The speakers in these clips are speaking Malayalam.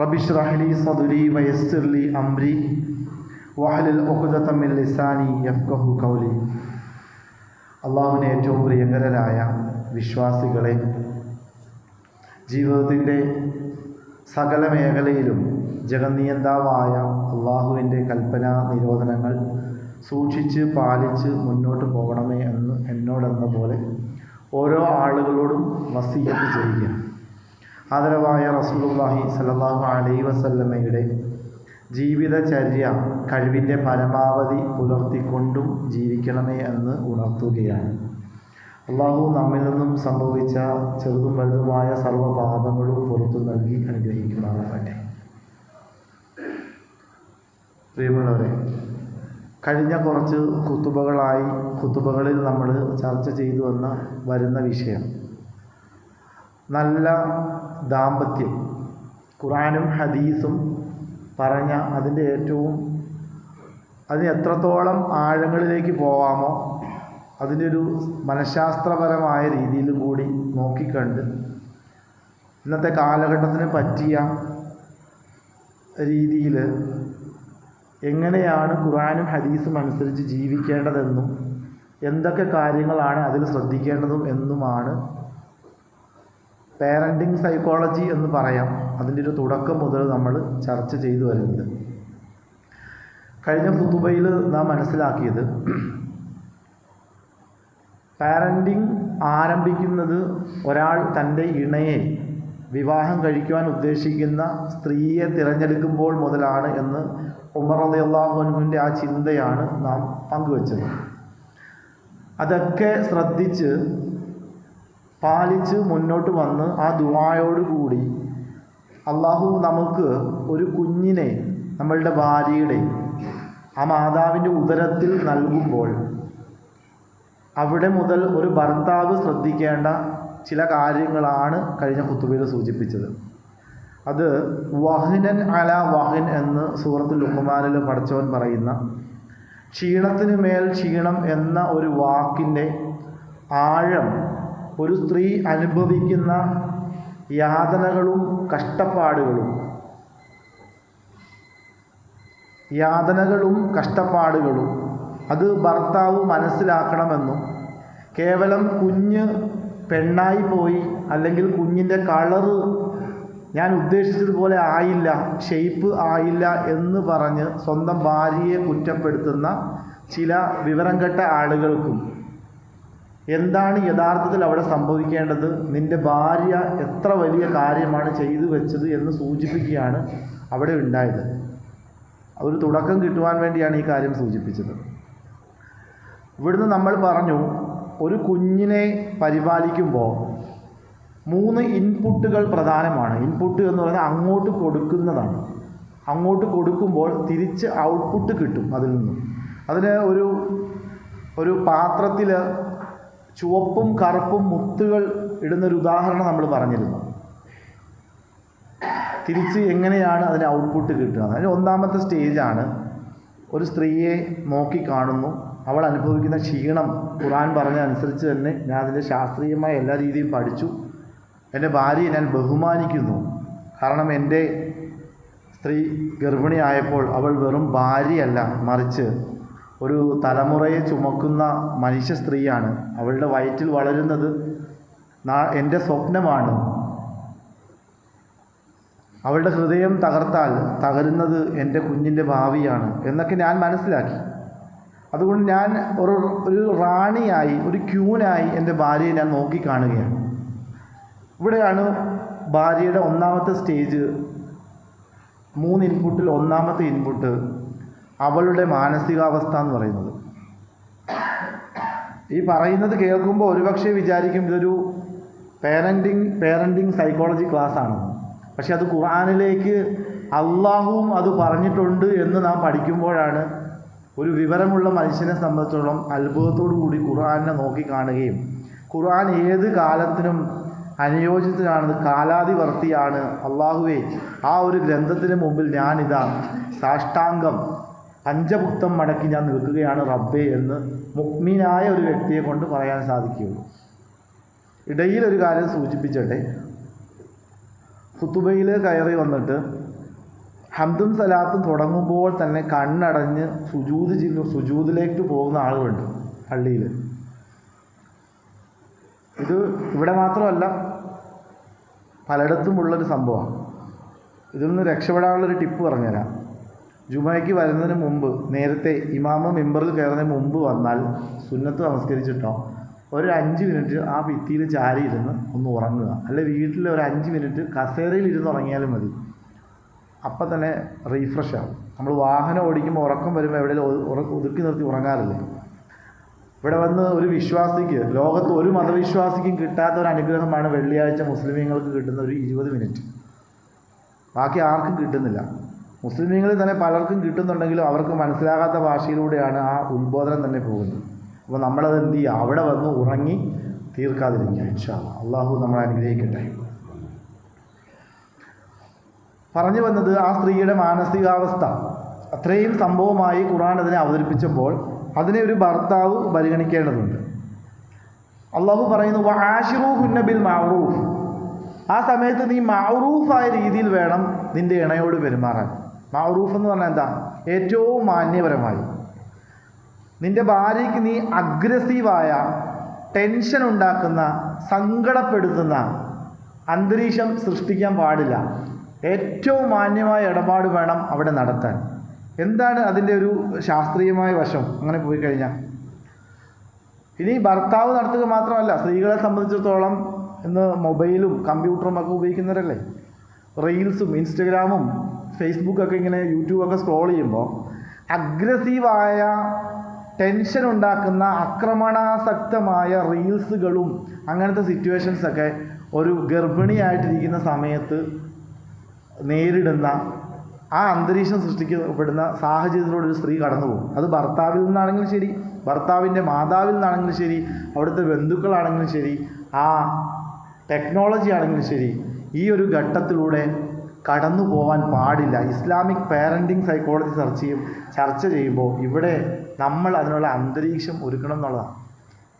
റബിഷ്റഹ്ലി സദുരി വയസ്സുർലി അംരി വഹലിൽ ഒഹുദത്തമ്മിൽ ലിസാനി യഫ്കഹു കൗലി അള്ളാഹുവിന് ഏറ്റവും പ്രിയങ്കരരായ വിശ്വാസികളെ ജീവിതത്തിന്റെ സകല മേഖലയിലും ജഗന്നിയന്താവായ അള്ളാഹുവിന്റെ കൽപ്പന നിരോധനങ്ങൾ സൂക്ഷിച്ച് പാലിച്ച് മുന്നോട്ട് പോകണമേ എന്ന് എന്നോടെന്ന പോലെ ഓരോ ആളുകളോടും വസീയത്ത് ചെയ്യുക. ആദരവായ റസൂലുള്ളാഹി സ്വല്ലല്ലാഹു അലൈഹി വസല്ലമയുടെ ജീവിതചര്യ കഴിവിന്റെ പരമാവധി പുലർത്തിക്കൊണ്ടും ജീവിക്കണമേ എന്ന് ഉണർത്തുകയാണ്. അള്ളാഹു നമ്മിൽ നിന്നും സംഭവിച്ച ചെറുതും വലുതുമായ സർവപാപങ്ങളും പുറത്തു നൽകി അനുഗ്രഹിക്കുമാറാകട്ടെ. പ്രിയമുള്ളവരെ കഴിഞ്ഞ കുറച്ച് കുത്തുബകളായി കുത്തുബകളിൽ നമ്മൾ ചർച്ച ചെയ്തു വന്ന വരുന്ന വിഷയം. നല്ല ദാമ്പത്യം. ഖുറാനും ഹദീസും പറഞ്ഞ അതിന്റെ ഏറ്റവും അതിന് എത്രത്തോളം ആഴങ്ങളിലേക്ക് പോവാമോ അതിന്റെ മനഃശാസ്ത്രപരമായ രീതിയിലും കൂടി നോക്കിക്കണ്ട്. ഇന്നത്തെ കാലഘട്ടത്തിന് പറ്റിയ രീതിയിൽ എങ്ങനെയാണ് ഖുറാനും ഹദീസും അനുസരിച്ച് ജീവിക്കേണ്ടതെന്നും എന്തൊക്കെ കാര്യങ്ങളാണ് അതിൽ ശ്രദ്ധിക്കേണ്ടതും എന്നുമാണ് പേരന്റിങ് സൈക്കോളജി എന്ന് പറയാം. അതിന്റെ ഒരു തുടക്കം മുതൽ നമ്മൾ ചർച്ച ചെയ്തു വരുന്നത്. കഴിഞ്ഞ പുതുവയിൽ നാം മനസ്സിലാക്കിയത് പാരന്റിങ് ആരംഭിക്കുന്നത് ഒരാൾ തന്റെ ഇണയെ വിവാഹം കഴിക്കുവാൻ ഉദ്ദേശിക്കുന്ന സ്ത്രീയെ തിരഞ്ഞെടുക്കുമ്പോൾ മുതലാണ് എന്ന് ഉമർ അലി ആ ചിന്തയാണ് നാം പങ്കുവച്ചത്. അതൊക്കെ ശ്രദ്ധിച്ച് പാലിച്ച് മുന്നോട്ട് വന്ന് ആ ദുവായോടുകൂടി അള്ളാഹു നമുക്ക് ഒരു കുഞ്ഞിനെ നമ്മളുടെ ഭാര്യയുടെ ആ മാതാവിന്റെ ഉദരത്തിൽ നൽകുമ്പോൾ അവിടെ മുതൽ ഒരു ഭർത്താവ് ശ്രദ്ധിക്കേണ്ട ചില കാര്യങ്ങളാണ് കഴിഞ്ഞ കുത്തുബയിൽ സൂചിപ്പിച്ചത്. അത് വഹിനൻ അല വഹിൻ എന്ന് സുഹൃത്തു ലുഹുമാനിൽ പഠിച്ചവൻ പറയുന്ന ക്ഷീണത്തിന് മേൽ ക്ഷീണം എന്ന ഒരു വാക്കിന്റെ ആഴം ഒരു സ്ത്രീ അനുഭവിക്കുന്ന യാതനകളും കഷ്ടപ്പാടുകളും. യാതനകളും കഷ്ടപ്പാടുകളും. അത് ഭർത്താവ് മനസ്സിലാക്കണമെന്നും കേവലം കുഞ്ഞ് പെണ്ണായി പോയി അല്ലെങ്കിൽ കുഞ്ഞിന്റെ കളറ് ഞാൻ ഉദ്ദേശിച്ചതുപോലെ ആയില്ല ഷെയ്പ്പ് ആയില്ല എന്ന് പറഞ്ഞ് സ്വന്തം ഭാര്യയെ കുറ്റപ്പെടുത്തുന്ന ചില വിവരം കെട്ട ആളുകൾക്കും എന്താണ് യഥാർത്ഥത്തിൽ അവിടെ സംഭവിക്കേണ്ടത്? നിന്റെ ഭാര്യ എത്ര വലിയ കാര്യമാണ് ചെയ്തു വെച്ചത് എന്ന് സൂചിപ്പിക്കുകയാണ് അവിടെ ഉണ്ടായത്. ഒരു തുടക്കം കിട്ടുവാൻ വേണ്ടിയാണ് ഈ കാര്യം സൂചിപ്പിച്ചത്. ഇവിടുന്ന് നമ്മൾ പറഞ്ഞു ഒരു കുഞ്ഞിനെ പരിപാലിക്കുമ്പോൾ മൂന്ന് ഇൻപുട്ടുകൾ പ്രധാനമാണ്. ഇൻപുട്ട് എന്ന് പറയുന്നത് അങ്ങോട്ട് കൊടുക്കുന്നതാണ്. അങ്ങോട്ട് കൊടുക്കുമ്പോൾ തിരിച്ച് ഔട്ട്പുട്ട് കിട്ടും അതിൽ നിന്നും. അതിന് ഒരു ഒരു പാത്രത്തിൽ ചുവപ്പും കറുപ്പും മുത്തുകൾ ഇടുന്നൊരു ഉദാഹരണം നമ്മൾ പറഞ്ഞിരുന്നു. തിരിച്ച് എങ്ങനെയാണ് അതിന് ഔട്ട്പുട്ട് കിട്ടുക? അതിന് ഒന്നാമത്തെ സ്റ്റേജാണ് ഒരു സ്ത്രീയെ നോക്കി കാണുന്നു. അവൾ അനുഭവിക്കുന്ന ക്ഷീണം ഖുറാൻ പറഞ്ഞ അനുസരിച്ച് തന്നെ ഞാൻ അതിന്റെ ശാസ്ത്രീയമായ എല്ലാ രീതിയും പഠിച്ചു. എന്റെ ഭാര്യയെ ഞാൻ ബഹുമാനിക്കുന്നു. കാരണം എന്റെ സ്ത്രീ ഗർഭിണിയായപ്പോൾ അവൾ വെറും ഭാര്യയല്ല മറിച്ച് ഒരു തലമുറയെ ചുമക്കുന്ന മനുഷ്യ സ്ത്രീയാണ്. അവളുടെ വയറ്റിൽ വളരുന്നത് എന്റെ സ്വപ്നമാണ്. അവളുടെ ഹൃദയം തകർത്താൽ തകരുന്നത് എന്റെ കുഞ്ഞിന്റെ ഭാവിയാണ് എന്നൊക്കെ ഞാൻ മനസ്സിലാക്കി. അതുകൊണ്ട് ഞാൻ ഒരു ഒരു റാണിയായി ഒരു ക്യൂനായി എന്റെ ഭാര്യയെ ഞാൻ നോക്കിക്കാണുകയാണ്. ഇവിടെയാണ് ഭാര്യയുടെ ഒന്നാമത്തെ സ്റ്റേജ്. മൂന്ന് ഇൻപുട്ടിൽ ഒന്നാമത്തെ ഇൻപുട്ട്. അവളുടെ മാനസികാവസ്ഥ എന്ന് പറയുന്നത്. ഈ പറയുന്നത് കേൾക്കുമ്പോൾ ഒരുപക്ഷെ വിചാരിക്കും ഇതൊരു പേരന്റിങ് പേരന്റിങ് സൈക്കോളജി ക്ലാസ് ആണ്. പക്ഷെ അത് ഖുർആാനിലേക്ക് അള്ളാഹുവും അത് പറഞ്ഞിട്ടുണ്ട് എന്ന് നാം പഠിക്കുമ്പോഴാണ് ഒരു വിവരമുള്ള മനുഷ്യനെ സംബന്ധിച്ചോളം അത്ഭുതത്തോടു കൂടി ഖുർആാനിനെ നോക്കി കാണുകയും ഖുർആൻ ഏത് കാലത്തിനും അനുയോജ്യത്തിനാണെന്ന് കാലാതിവർത്തിയാണ് അള്ളാഹുവെ ആ ഒരു ഗ്രന്ഥത്തിന് മുമ്പിൽ ഞാനിതാ സാഷ്ടാംഗം പഞ്ചഭുക്തം മടക്കി ഞാൻ നിൽക്കുകയാണ് റബ്ബെ എന്ന് മുക്മീനായ ഒരു വ്യക്തിയെ കൊണ്ട് പറയാൻ സാധിക്കുകയുള്ളൂ. ഇടയിൽ ഒരു കാര്യം സൂചിപ്പിച്ചട്ടെ. ഫുത്തുബയിൽ കയറി വന്നിട്ട് ഹംദും സലാത്തും തുടങ്ങുമ്പോൾ തന്നെ കണ്ണടഞ്ഞ് സുജൂത് സുജൂതിലേക്ക് പോകുന്ന ആളുകളുണ്ട് പള്ളിയിൽ ഇത് ഇവിടെ മാത്രമല്ല പലയിടത്തുമുള്ളൊരു സംഭവമാണ്. ഇതിൽ നിന്ന് രക്ഷപ്പെടാനുള്ളൊരു ടിപ്പ് പറഞ്ഞുതരാം. ജുമയ്ക്ക് വരുന്നതിന് മുമ്പ് നേരത്തെ ഇമാമ മെമ്പറിൽ കയറുന്നതിന് മുമ്പ് വന്നാൽ സുന്നത്ത് നമസ്കരിച്ചിട്ടോ? ഒരു അഞ്ച് മിനിറ്റ് ആ ഭിത്തിയിൽ ചാരി ഇരുന്ന് ഒന്ന് ഉറങ്ങുക. അല്ലെ വീട്ടിൽ ഒരു അഞ്ച് മിനിറ്റ് കസേരയിൽ ഇരുന്ന് ഉറങ്ങിയാലും മതി. അപ്പം തന്നെ റീഫ്രഷ് ആവും. നമ്മൾ വാഹനം ഓടിക്കുമ്പോൾ ഉറക്കം വരുമ്പോൾ എവിടെയെങ്കിലും ഒതുക്കി നിർത്തി ഉറങ്ങാറില്ലേ? ഇവിടെ വന്ന് ഒരു വിശ്വാസിക്ക് ലോകത്ത് ഒരു മതവിശ്വാസിക്കും കിട്ടാത്ത ഒരു അനുഗ്രഹമാണ് വെള്ളിയാഴ്ച മുസ്ലിമീങ്ങൾക്ക് കിട്ടുന്ന ഒരു ഇരുപത് മിനിറ്റ്. ബാക്കി ആർക്കും കിട്ടുന്നില്ല. മുസ്ലിമീങ്ങളിൽ തന്നെ പലർക്കും കിട്ടുന്നുണ്ടെങ്കിലും അവർക്ക് മനസ്സിലാകാത്ത ഭാഷയിലൂടെയാണ് ആ ഉത്ബോധനം തന്നെ പോകുന്നത്. അപ്പോൾ നമ്മളത് എന്ത് ചെയ്യുക? അവിടെ വന്ന് ഉറങ്ങി തീർക്കാതിരിക്കുക ഇൻഷാ. അള്ളാഹു നമ്മളെ അനുഗ്രഹിക്കട്ടെ. പറഞ്ഞു വന്നത് ആ സ്ത്രീയുടെ മാനസികാവസ്ഥ. അത്രയും സംഭവമായി ഖുർആൻ അതിനെ അവതരിപ്പിച്ചപ്പോൾ അതിനെ ഒരു ഭർത്താവ് പരിഗണിക്കേണ്ടതുണ്ട്. അള്ളാഹു പറയുന്നു ആഷിറൂഹുന്ന ബിൽ മാറൂഫ് ആ സമയത്ത് നീ മാറൂഫായ രീതിയിൽ വേണം നിന്റെ ഇണയോട് പെരുമാറാൻ. മാറൂഫ് എന്ന് പറഞ്ഞാൽ എന്താ? ഏറ്റവും മാന്യപരമായി. നിന്റെ ഭാര്യയ്ക്ക് നീ അഗ്രസീവായ ടെൻഷൻ ഉണ്ടാക്കുന്ന സങ്കടപ്പെടുത്തുന്ന അന്തരീക്ഷം സൃഷ്ടിക്കാൻ പാടില്ല. ഏറ്റവും മാന്യമായ ഇടപാട് വേണം അവിടെ നടത്താൻ. എന്താണ് അതിന്റെ ഒരു ശാസ്ത്രീയമായ വശം? അങ്ങനെ പോയി കഴിഞ്ഞാൽ ഇനി ഭർത്താവ് നടത്തുക മാത്രമല്ല സ്ത്രീകളെ സംബന്ധിച്ചിടത്തോളം ഇന്ന് മൊബൈലും കമ്പ്യൂട്ടറും ഒക്കെ ഉപയോഗിക്കുന്നവരല്ലേ? റീൽസും ഇൻസ്റ്റഗ്രാമും ഫേസ്ബുക്കൊക്കെ ഇങ്ങനെ യൂട്യൂബൊക്കെ സ്ക്രോൾ ചെയ്യുമ്പോൾ അഗ്രസീവായ ടെൻഷൻ ഉണ്ടാക്കുന്ന ആക്രമണാസക്തമായ റീൽസുകളും അങ്ങനത്തെ സിറ്റുവേഷൻസൊക്കെ ഒരു ഗർഭിണിയായിട്ടിരിക്കുന്ന സമയത്ത് നേരിടുന്ന ആ അന്തരീക്ഷം സൃഷ്ടിക്കപ്പെടുന്ന സാഹചര്യത്തിലൂടെ ഒരു സ്ത്രീ കടന്നു പോകും അത് ഭർത്താവിൽ നിന്നാണെങ്കിലും ശരി ഭർത്താവിന്റെ മാതാവിൽ നിന്നാണെങ്കിലും ശരി അവിടുത്തെ ബന്ധുക്കളാണെങ്കിലും ശരി ആ ടെക്നോളജി ആണെങ്കിലും ശരി ഈ ഒരു ഘട്ടത്തിലൂടെ കടന്നു പോകാൻ പാടില്ല. ഇസ്ലാമിക് പാരന്റിങ് സൈക്കോളജി സെർച്ച് ചെയ്യും ചർച്ച ചെയ്യുമ്പോൾ ഇവിടെ നമ്മൾ അതിനുള്ള അന്തരീക്ഷം ഒരുക്കണം എന്നുള്ളതാണ്.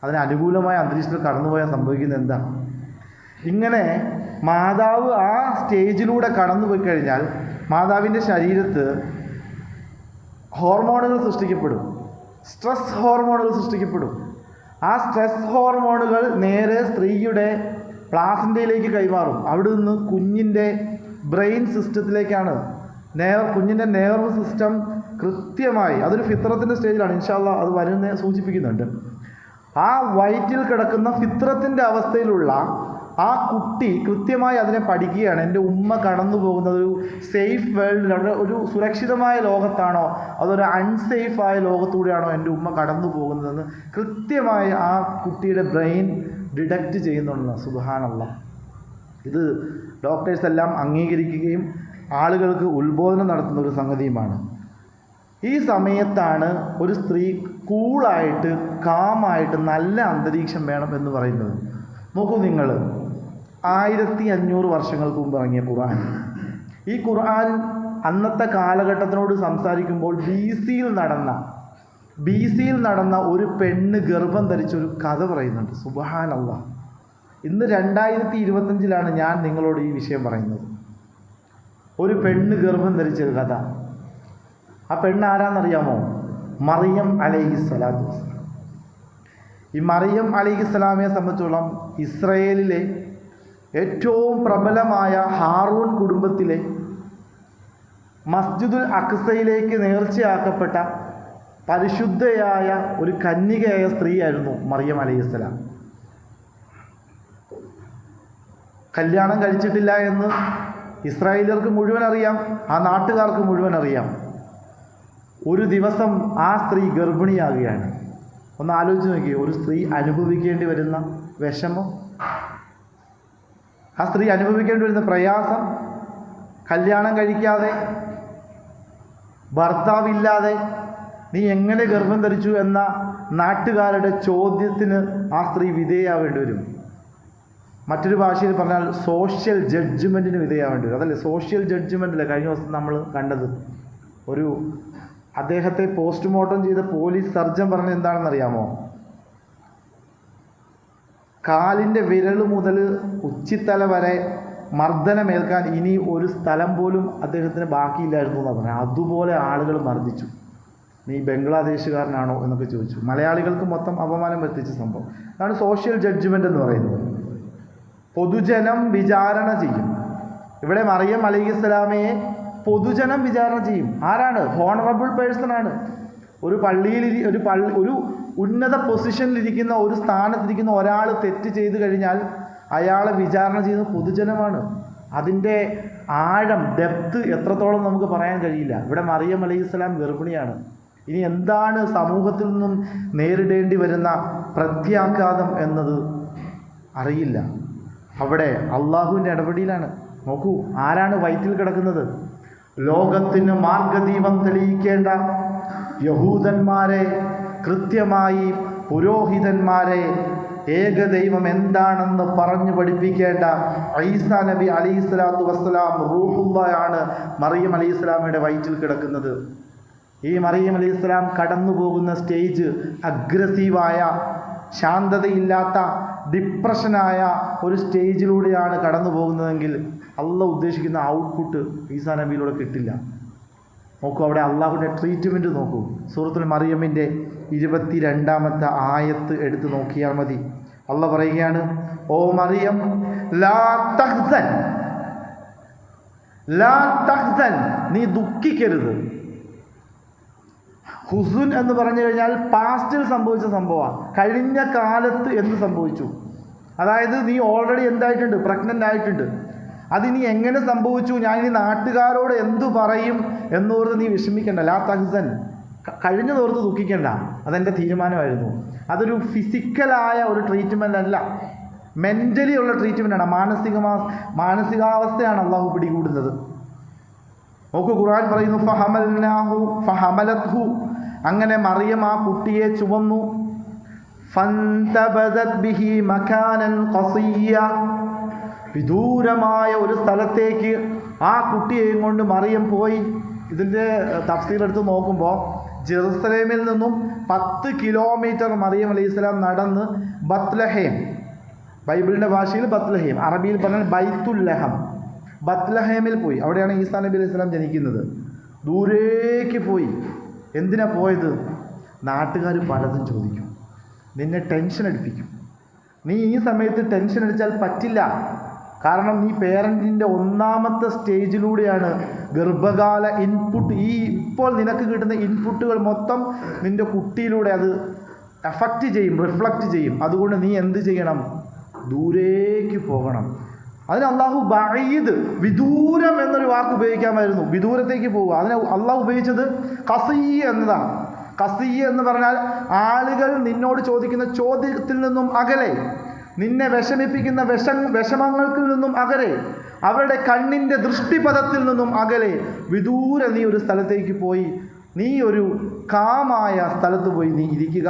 അതിന് അനുകൂലമായ അന്തരീക്ഷത്തിൽ കടന്നുപോയാൽ സംഭവിക്കുന്നത് എന്താണ്? ഇങ്ങനെ മാതാവ് ആ സ്റ്റേജിലൂടെ കടന്നുപോയി കഴിഞ്ഞാൽ മാതാവിന്റെ ശരീരത്ത് ഹോർമോണുകൾ സൃഷ്ടിക്കപ്പെടും. സ്ട്രെസ് ഹോർമോണുകൾ സൃഷ്ടിക്കപ്പെടും. ആ സ്ട്രെസ് ഹോർമോണുകൾ നേരെ സ്ത്രീയുടെ പ്ലാസിന്റെയിലേക്ക് കൈമാറും. അവിടെ നിന്ന് കുഞ്ഞിന്റെ ബ്രെയിൻ സിസ്റ്റത്തിലേക്കാണ്. നേർ കുഞ്ഞിന്റെ നേർവ് സിസ്റ്റം കൃത്യമായി അതൊരു ഫിത്രത്തിന്റെ സ്റ്റേജിലാണ് ഇൻഷാല്ല അത് വരുന്ന സൂചിപ്പിക്കുന്നുണ്ട്. ആ വയറ്റിൽ കിടക്കുന്ന ഫിത്രത്തിന്റെ അവസ്ഥയിലുള്ള ആ കുട്ടി കൃത്യമായി അതിനെ പഠിക്കുകയാണ്. എന്റെ ഉമ്മ കടന്നു പോകുന്നത് ഒരു സേഫ് വേൾഡിലാണ് ഒരു സുരക്ഷിതമായ ലോകത്താണോ? അതൊരു അൺസേഫായ ലോകത്തൂടെയാണോ എന്റെ ഉമ്മ കടന്നു പോകുന്നതെന്ന് കൃത്യമായി ആ കുട്ടിയുടെ ബ്രെയിൻ ഡിഡക്റ്റ് ചെയ്യുന്നുണ്ട്. സുബാനല്ല ഇത് ഡോക്ടേഴ്സ് എല്ലാം അംഗീകരിക്കുകയും ആളുകൾക്ക് ഉത്ബോധനം നടത്തുന്ന ഒരു സംഗതിയുമാണ്. ഈ സമയത്താണ് ഒരു സ്ത്രീ കൂളായിട്ട് കാമായിട്ട് നല്ല അന്തരീക്ഷം വേണം എന്ന് പറയുന്നത്. നോക്കൂ നിങ്ങൾ ആയിരത്തി അഞ്ഞൂറ് വർഷങ്ങൾക്ക് മുമ്പ് ഇറങ്ങിയ ഖുർആൻ. ഈ ഖുർആൻ അന്നത്തെ കാലഘട്ടത്തിനോട് സംസാരിക്കുമ്പോൾ ബി സിയിൽ നടന്ന ബി സിയിൽ നടന്ന ഒരു പെണ്ണ് ഗർഭം ധരിച്ച ഒരു കഥ പറയുന്നുണ്ട്. സുബഹാനല്ല ഇന്ന് രണ്ടായിരത്തി ഇരുപത്തഞ്ചിലാണ് ഞാൻ നിങ്ങളോട് ഈ വിഷയം പറയുന്നത്. ഒരു പെണ്ണ് ഗർഭം ധരിച്ച ഒരു കഥ. ആ പെണ്ണ് ആരാന്നറിയാമോ? മറിയം അലൈഹി ഈ മറിയം അലൈഹി സ്വലാമിയെ സംബന്ധിച്ചോളം ഇസ്രയേലിലെ ഏറ്റവും പ്രബലമായ ഹാറൂൺ കുടുംബത്തിലെ മസ്ജിദുൽ അക്സയിലേക്ക് നേർച്ചയാക്കപ്പെട്ട പരിശുദ്ധയായ ഒരു കന്യകയായ സ്ത്രീയായിരുന്നു മറിയം അലൈഹിസ്സലാം കല്യാണം കഴിച്ചിട്ടില്ല എന്ന് ഇസ്രായേലർക്ക് മുഴുവൻ അറിയാം ആ നാട്ടുകാർക്ക് മുഴുവൻ അറിയാം. ഒരു ദിവസം ആ സ്ത്രീ ഗർഭിണിയാകുകയാണ്. ഒന്ന് ആലോചിച്ച് നോക്കി ഒരു സ്ത്രീ അനുഭവിക്കേണ്ടി വരുന്ന വിഷമം? ആ സ്ത്രീ അനുഭവിക്കേണ്ടി വരുന്ന പ്രയാസം? കല്യാണം കഴിക്കാതെ ഭർത്താവില്ലാതെ നീ എങ്ങനെ ഗർഭം ധരിച്ചു എന്ന നാട്ടുകാരുടെ ചോദ്യത്തിന് ആ സ്ത്രീ വിധേയാവേണ്ടി വരും. മറ്റൊരു ഭാഷയിൽ പറഞ്ഞാൽ സോഷ്യൽ ജഡ്ജ്മെന്റിന് വിധേയാവേണ്ടി വരും അതല്ലേ? സോഷ്യൽ ജഡ്ജ്മെന്റിലെ കഴിഞ്ഞ ദിവസം നമ്മൾ കണ്ടത്. ഒരു അദ്ദേഹത്തെ പോസ്റ്റ്മോർട്ടം ചെയ്ത പോലീസ് സർജൻ പറഞ്ഞത് എന്താണെന്നറിയാമോ കാലിന്റെ വിരൽ മുതൽ ഉച്ചിത്തല വരെ മർദ്ദനമേൽക്കാൻ ഇനി ഒരു സ്ഥലം പോലും അദ്ദേഹത്തിന് ബാക്കിയില്ലായിരുന്നു എന്നാണ് പറഞ്ഞത്. അതുപോലെ ആളുകൾ മർദ്ദിച്ചു. നീ ബംഗ്ലാദേശുകാരനാണോ എന്നൊക്കെ ചോദിച്ചു. മലയാളികൾക്ക് മൊത്തം അപമാനം എത്തിച്ച സംഭവം. അതാണ് സോഷ്യൽ ജഡ്ജ്മെന്റ് എന്ന് പറയുന്നത്. പൊതുജനം വിചാരണ ചെയ്യും. ഇവിടെ മറിയം അലൈഹി സ്വലാമയെ പൊതുജനം വിചാരണ ചെയ്യും. ആരാണ്? ഹോണറബിൾ പേഴ്സൺ ആണ്. ഒരു പള്ളിയിൽ ഒരു പള്ളി ഒരു ഉന്നത പൊസിഷനിലിരിക്കുന്ന ഒരു സ്ഥാനത്തിരിക്കുന്ന ഒരാൾ തെറ്റ് ചെയ്തു കഴിഞ്ഞാൽ അയാളെ വിചാരണ ചെയ്യുന്ന പൊതുജനമാണ്. അതിന്റെ ആഴം ഡെപ്ത് എത്രത്തോളം നമുക്ക് പറയാൻ കഴിയില്ല. ഇവിടെ മറിയം അലൈഹി സ്വലാം ഗർഭിണിയാണ് ഇനി എന്താണ് സമൂഹത്തിൽ നിന്നും നേരിടേണ്ടി വരുന്ന പ്രത്യാഘാതം എന്നത് അറിയില്ല. അവിടെ അള്ളാഹുവിന്റെ ഇടപെടിയിലാണ് നോക്കൂ ആരാണ് വയറ്റിൽ കിടക്കുന്നത്? ലോകത്തിന് മാർഗദീപം തെളിയിക്കേണ്ട യഹൂദന്മാരെ കൃത്യമായി പുരോഹിതന്മാരെ ഏകദൈവം എന്താണെന്ന് പറഞ്ഞു പഠിപ്പിക്കേണ്ട ഐസ നബി അലി സ്വലാത്തു വസ്സലാം റൂഹുള്ളയാണ് മറിയം അലൈഹി സ്വലാമയുടെ വയറ്റിൽ കിടക്കുന്നത്. ഈ മറിയം അലൈഹി സ്വലാം കടന്നു പോകുന്ന സ്റ്റേജ് അഗ്രസീവായ ശാന്തതയില്ലാത്ത ഡിപ്രഷനായ ഒരു സ്റ്റേജിലൂടെയാണ് കടന്നു പോകുന്നതെങ്കിൽ അള്ള ഉദ്ദേശിക്കുന്ന ഔട്ട്പുട്ട് ഈസാ നബിയിലൂടെ കിട്ടില്ല. നോക്കൂ അവിടെ അള്ളാഹുവിന്റെ ട്രീറ്റ്മെന്റ് നോക്കൂ. സൂറത്തുൽ മറിയമ്മിന്റെ ഇരുപത്തി രണ്ടാമത്തെ ആയത്ത് എടുത്ത് നോക്കിയാൽ മതി. അള്ള പറയുകയാണ് ഓ മറിയം ലാ തഹ്സൻ ലാ തഹ്സൻ നീ ദുഃഖിക്കരുത്. ഹുസുൻ എന്ന് പറഞ്ഞു കഴിഞ്ഞാൽ പാസ്റ്റിൽ സംഭവിച്ച സംഭവമാണ്. കഴിഞ്ഞ കാലത്ത് എന്ത് സംഭവിച്ചു? അതായത് നീ ഓൾറെഡി എന്തായിട്ടുണ്ട്? പ്രഗ്നന്റ് ആയിട്ടുണ്ട്. അതിനി എങ്ങനെ സംഭവിച്ചു? ഞാൻ ഇനി നാട്ടുകാരോട് എന്തു പറയും എന്നോർത്ത് നീ വിഷമിക്കേണ്ട. ലാ തഹ്സൻ കഴിഞ്ഞതോർത്ത് ദുഃഖിക്കണ്ട. അതെന്റെ തീരുമാനമായിരുന്നു. അതൊരു ഫിസിക്കലായ ഒരു ട്രീറ്റ്മെന്റ് അല്ല. മെന്റലി ഉള്ള ട്രീറ്റ്മെന്റാണ് മാനസികമാ മാനസികാവസ്ഥയാണ് അള്ളാഹു പിടികൂടുന്നത്. നോക്കൂ ഖുർആൻ പറയുന്നു ഫഹമൽ ഫഹമലത്ഹു. അങ്ങനെ മറിയം ആ കുട്ടിയെ ചുവന്നു ബിഹി മകാനൻ ഖസിയ്യ വിദൂരമായ ഒരു സ്ഥലത്തേക്ക് ആ കുട്ടിയെയും കൊണ്ട് മറിയം പോയി? ഇതിന്റെ തഫ്സീലെടുത്ത് നോക്കുമ്പോൾ ജെറുസലേമിൽ നിന്നും പത്ത് കിലോമീറ്റർ മറിയം അലൈഹി സ്വലാം നടന്ന് ബത്ലഹേം. ബൈബിളിന്റെ ഭാഷയിൽ ബത്ലഹേം. അറബിയിൽ പറഞ്ഞാൽ ബൈത്തുല്ലഹം ബത്ലഹേമിൽ പോയി. അവിടെയാണ് ഈസാ നബി അലൈഹി സ്വലാം ജനിക്കുന്നത്. ദൂരേക്ക് പോയി. എന്തിനാ പോയത്? നാട്ടുകാർ പലതും ചോദിക്കും. നിന്നെ ടെൻഷൻ അടിപ്പിക്കും. നീ ഈ സമയത്ത് ടെൻഷൻ അടിച്ചാൽ പറ്റില്ല. കാരണം നീ പേരന്റിന്റെ ഒന്നാമത്തെ സ്റ്റേജിലൂടെയാണ് ഗർഭകാല ഇൻപുട്ട് ഈ ഇപ്പോൾ നിനക്ക് കിട്ടുന്ന ഇൻപുട്ടുകൾ മൊത്തം നിന്റെ കുട്ടിയിലൂടെ അത് എഫക്റ്റ് ചെയ്യും റിഫ്ലക്റ്റ് ചെയ്യും. അതുകൊണ്ട് നീ എന്ത് ചെയ്യണം? ദൂരേക്ക് പോകണം. അതിന് അള്ളാഹു ബഴീദ് വിദൂരം എന്നൊരു വാക്ക് ഉപയോഗിക്കാമായിരുന്നു. വിദൂരത്തേക്ക് പോവുക. അതിന് അള്ളാഹു ഉപയോഗിച്ചത് കസീ എന്നതാണ്. കസിയ എന്ന് പറഞ്ഞാൽ ആളുകൾ നിന്നോട് ചോദിക്കുന്ന ചോദ്യത്തിൽ നിന്നും അകലെ. നിന്നെ വിഷമിപ്പിക്കുന്ന വിഷ വിഷമങ്ങളിൽ നിന്നും അകലെ. അവരുടെ കണ്ണിന്റെ ദൃഷ്ടിപഥത്തിൽ നിന്നും അകലെ. വിദൂര നീ ഒരു സ്ഥലത്തേക്ക് പോയി. നീ ഒരു കാമായ സ്ഥലത്ത് പോയി നീ ഇരിക്കുക.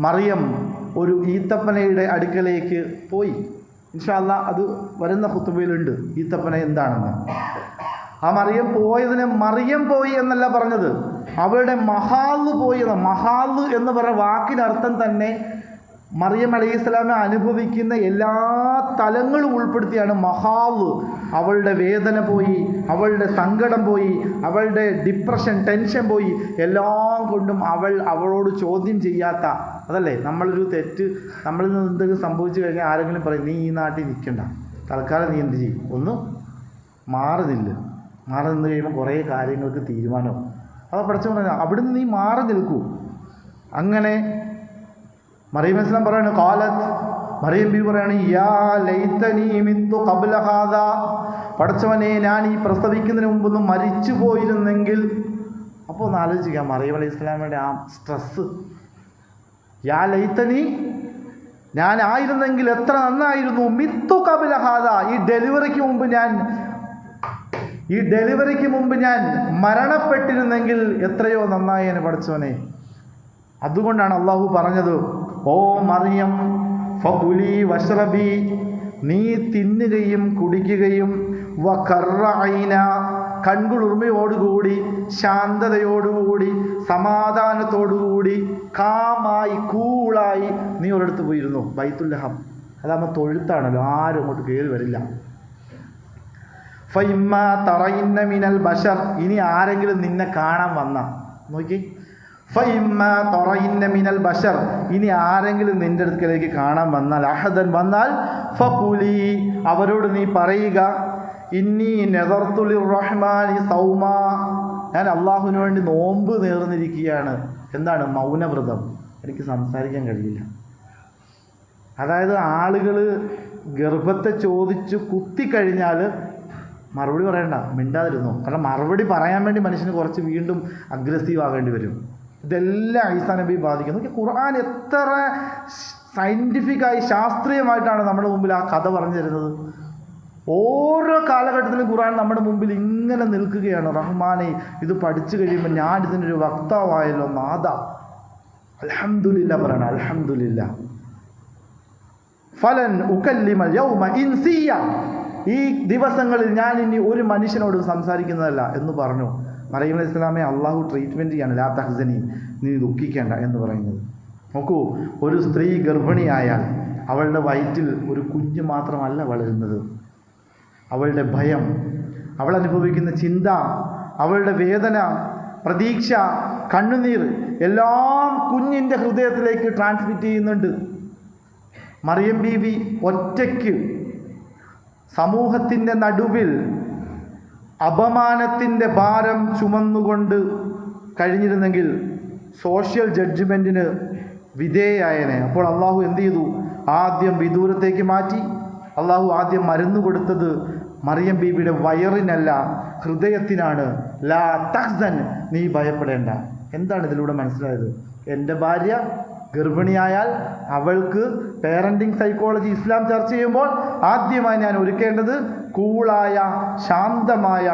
മറിയം ഒരു ഈത്തപ്പനയുടെ അടുക്കലേക്ക് പോയി. ഇൻഷാല്ല അത് വരുന്ന കുത്തുബയിലുണ്ട്. ഈത്തപ്പന എന്താണെന്ന്. ആ മറിയം പോയതിനെ മറിയം പോയി എന്നല്ല പറഞ്ഞത്. അവരുടെ മഹാൽ പോയി എന്ന മഹാൽ എന്ന് പറഞ്ഞ വാക്കിനർത്ഥം തന്നെ മറിയം അലൈഹി സ്വലാമെ അനുഭവിക്കുന്ന എല്ലാ തലങ്ങളും ഉൾപ്പെടുത്തിയാണ് മഹാവ്. അവളുടെ വേദന പോയി അവളുടെ സങ്കടം പോയി അവളുടെ ഡിപ്രഷൻ ടെൻഷൻ പോയി. എല്ലാം കൊണ്ടും അവൾ അവളോട് ചോദ്യം ചെയ്യാത്ത അതല്ലേ? നമ്മളൊരു തെറ്റ് നമ്മളിൽ നിന്ന് എന്തെങ്കിലും സംഭവിച്ചു കഴിഞ്ഞാൽ ആരെങ്കിലും പറയും നീ ഈ നാട്ടിൽ നിൽക്കണ്ട. തൽക്കാലം നീ എന്ത് ചെയ്യും? ഒന്ന് മാറുന്നില്ല. നില്ല് മാറി നിന്ന് കഴിയുമ്പോൾ കുറേ കാര്യങ്ങൾക്ക് തീരുമാനമാവും. അത് പഠിച്ചു പറഞ്ഞാൽ അവിടുന്ന് നീ മാറി നിൽക്കൂ. അങ്ങനെ മറിയം ഇസ്ലാം പറയാണ് കാലത്ത് മറിയം ബി പറയാണ് യാ ലൈതനി മിത്തു കബുലഹാദ ഹാദാ. പടച്ചവനെ ഞാൻ ഈ പ്രസവിക്കുന്നതിന് മുമ്പൊന്ന് മരിച്ചു പോയിരുന്നെങ്കിൽ. അപ്പോൾ ഒന്ന് ആലോചിക്കാം മറിയം അലൈഹി ഇസ്ലാമിന്റെ ആ സ്ട്രെസ്സ് യാ ലൈത്തനി ഞാൻ ആയിരുന്നെങ്കിൽ എത്ര നന്നായിരുന്നു. മിത്തു കബുലഹാദ ഹാദ. ഈ ഡെലിവറിക്ക് മുമ്പ് ഞാൻ ഈ ഡെലിവറിക്ക് മുമ്പ് ഞാൻ മരണപ്പെട്ടിരുന്നെങ്കിൽ എത്രയോ നന്നായി എന്നെ പഠിച്ചവനെ അതുകൊണ്ടാണ് അള്ളാഹു പറഞ്ഞത് ഓ മറിയം ഫകുലി വഷ്റബി. നീ തിന്നുകയും കുടിക്കുകയും വ കറ ഐന കൺകുളിർമയോടുകൂടി ശാന്തതയോടുകൂടി സമാധാനത്തോടുകൂടി കാമായി കൂളായി നീ ഒരിടത്ത് പോയിരുന്നു. ബൈത്തുല്ലഹം അതാകുമ്പോൾ തൊഴുത്താണല്ലോ ആരും അങ്ങോട്ട് കയറി വരില്ല. ഫൈമ്മ തറയിന്ന മിനൽ ബഷർ. ഇനി ആരെങ്കിലും നിന്നെ കാണാൻ വന്ന? നോക്കി. മിനൽ ബഷർ. ഇനി ആരെങ്കിലും നിന്റെ അടുക്കലേക്ക് കാണാൻ വന്നാൽ അഹദൻ വന്നാൽ ഫുലി അവരോട് നീ പറയുക ഇന്നി നെതർത്തുലി റഹ്മാനി സൗമ. ഞാൻ അള്ളാഹുവിന് വേണ്ടി നോമ്പ് നേർന്നിരിക്കുകയാണ്. എന്താണ് മൗനവ്രതം? എനിക്ക് സംസാരിക്കാൻ കഴിയില്ല. അതായത് ആളുകൾ ഗർഭത്തെ ചോദിച്ചു കുത്തിക്കഴിഞ്ഞാൽ മറുപടി പറയണ്ട മിണ്ടാതിരുന്നു? കാരണം മറുപടി പറയാൻ വേണ്ടി മനുഷ്യന് കുറച്ച് വീണ്ടും അഗ്രസീവ് ആകേണ്ടി വരും. ഇതെല്ലാം ഐസാ നബി ബാധിക്കുന്നു ഖുർആൻ എത്ര സയന്റിഫിക്കായി ശാസ്ത്രീയമായിട്ടാണ് നമ്മുടെ മുമ്പിൽ ആ കഥ പറഞ്ഞു തരുന്നത്. ഓരോ കാലഘട്ടത്തിലും ഖുർആൻ നമ്മുടെ മുമ്പിൽ ഇങ്ങനെ നിൽക്കുകയാണ്. റഹ്മാനെ ഇത് പഠിച്ചു കഴിയുമ്പോൾ ഞാൻ ഇതിനൊരു വക്താവായല്ലോ നാദ അലഹമുല്ല പറയണം അലഹമുല്ല ഫലൻ ഉക്കല്ലിമൽ യൗമ ഇൻസിയ ഈ ദിവസങ്ങളിൽ ഞാൻ ഇനി ഒരു മനുഷ്യനോട് സംസാരിക്കുന്നതല്ല എന്ന് പറഞ്ഞു. മറിയം അലൈഹി ഇസ്ലാമെ അള്ളാഹു ട്രീറ്റ്മെന്റ് ചെയ്യാണ്. ലാ തഹ്സനി നീ ദുഃഖിക്കേണ്ട എന്ന് പറയുന്നത്. നോക്കൂ ഒരു സ്ത്രീ ഗർഭിണിയായാൽ അവളുടെ വയറ്റിൽ ഒരു കുഞ്ഞ് മാത്രമല്ല വളരുന്നത്. അവളുടെ ഭയം അവൾ അനുഭവിക്കുന്ന ചിന്ത അവളുടെ വേദന പ്രതീക്ഷ കണ്ണുനീർ എല്ലാം കുഞ്ഞിന്റെ ഹൃദയത്തിലേക്ക് ട്രാൻസ്മിറ്റ് ചെയ്യുന്നുണ്ട്. മറിയം ബീവി ഒറ്റയ്ക്ക് സമൂഹത്തിന്റെ നടുവിൽ അപമാനത്തിന്റെ ഭാരം ചുമന്നുകൊണ്ട് കഴിഞ്ഞിരുന്നെങ്കിൽ സോഷ്യൽ ജഡ്ജ്മെന്റിന് വിധേയായനെ. അപ്പോൾ അള്ളാഹു എന്ത് ചെയ്തു? ആദ്യം വിദൂരത്തേക്ക് മാറ്റി. അള്ളാഹു ആദ്യം മരുന്ന് കൊടുത്തത് മറിയം ബീബിയുടെ വയറിനല്ല ഹൃദയത്തിനാണ്. ലാ തൻ നീ ഭയപ്പെടേണ്ട. എന്താണ് ഇതിലൂടെ മനസ്സിലായത്? എന്റെ ഭാര്യ ഗർഭിണിയായാൽ അവൾക്ക് പേരന്റിങ് സൈക്കോളജി ഇസ്ലാം ചർച്ച ചെയ്യുമ്പോൾ ആദ്യമായി ഞാൻ ഒരുക്കേണ്ടത് കൂളായ ശാന്തമായ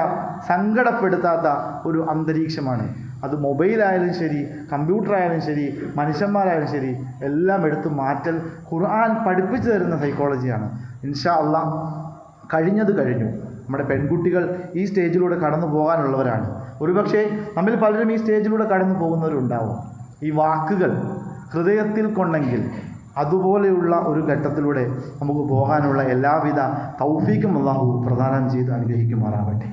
സങ്കടപ്പെടുത്താത്ത ഒരു അന്തരീക്ഷമാണ്. അത് മൊബൈലായാലും ശരി കമ്പ്യൂട്ടർ ആയാലും ശരി മനുഷ്യന്മാരായാലും ശരി എല്ലാം എടുത്തു മാറ്റൽ ഖുർആൻ പഠിപ്പിച്ചു തരുന്ന സൈക്കോളജിയാണ് ഇൻഷാ അല്ല കഴിഞ്ഞത് കഴിഞ്ഞു. നമ്മുടെ പെൺകുട്ടികൾ ഈ സ്റ്റേജിലൂടെ കടന്നു പോകാനുള്ളവരാണ്. ഒരുപക്ഷെ നമ്മിൽ പലരും ഈ സ്റ്റേജിലൂടെ കടന്നു പോകുന്നവരുണ്ടാവും. ഈ വാക്കുകൾ ഹൃദയത്തിൽ കൊണ്ടെങ്കിൽ അതുപോലെയുള്ള ഒരു ഘട്ടത്തിലൂടെ നമുക്ക് പോകാനുള്ള എല്ലാവിധ തൗഫീക്കും അള്ളാഹു പ്രദാനം ചെയ്ത് അനുഗ്രഹിക്കുമാറാകട്ടെ.